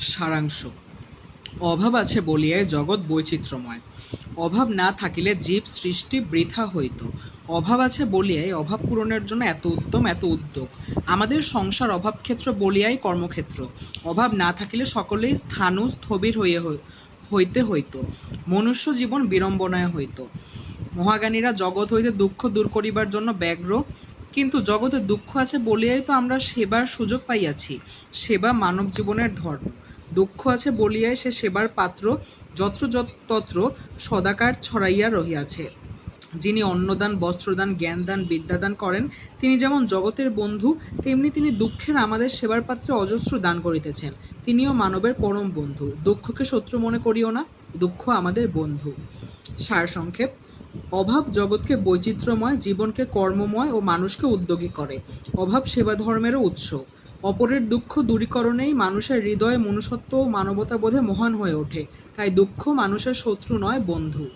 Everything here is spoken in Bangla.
সারাংশ। অভাব আছে বলিয়াই জগৎ বৈচিত্র্যময়। অভাব না থাকিলে জীব সৃষ্টি বৃথা হইত। অভাব আছে বলিয়াই অভাব পূরণের জন্য এত উদ্যম এত উদ্যোগ। আমাদের সংসার অভাবক্ষেত্র বলিয়াই কর্মক্ষেত্র। অভাব না থাকিলে সকলেই স্থানু স্থবির হইয়া হইতে হইত। মনুষ্য জীবন বিড়ম্বনায় হইত। মহাজ্ঞানীরা জগৎ হইতে দুঃখ দূর করিবার জন্য ব্যগ্র। কিন্তু জগতে দুঃখ আছে বলিয়াই তো আমরা সেবার সুযোগ পাইয়াছি। সেবা মানব জীবনের ধর্ম। দুঃখ আছে বলিয়াই সে সেবার পাত্র যত্র যত- তত্র সদাকার ছড়াইয়া রহিয়াছে। যিনি অন্নদান, বস্ত্রদান, জ্ঞানদান, বিদ্যাদান করেন, তিনি যেমন জগতের বন্ধু, তেমনি তিনি দুঃখের আমাদের সেবার পাত্রে অজস্র দান করিতেছেন। তিনিও মানবের পরম বন্ধু। দুঃখকে শত্রু মনে করিও না, দুঃখ আমাদের বন্ধু। সারসংক্ষেপ, অভাব জগৎকে বৈচিত্র্যময়, জীবনকে কর্মময় ও মানুষকে উদ্যোগী করে। অভাব সেবা ধর্মেরও উৎস। অপরের দুঃখ দূরীকরণেই মানুষের হৃদয়ে মনুষ্যত্ব ও মানবতাবোধে মহান হয়ে ওঠে। তাই দুঃখ মানুষের শত্রু নয়, বন্ধু।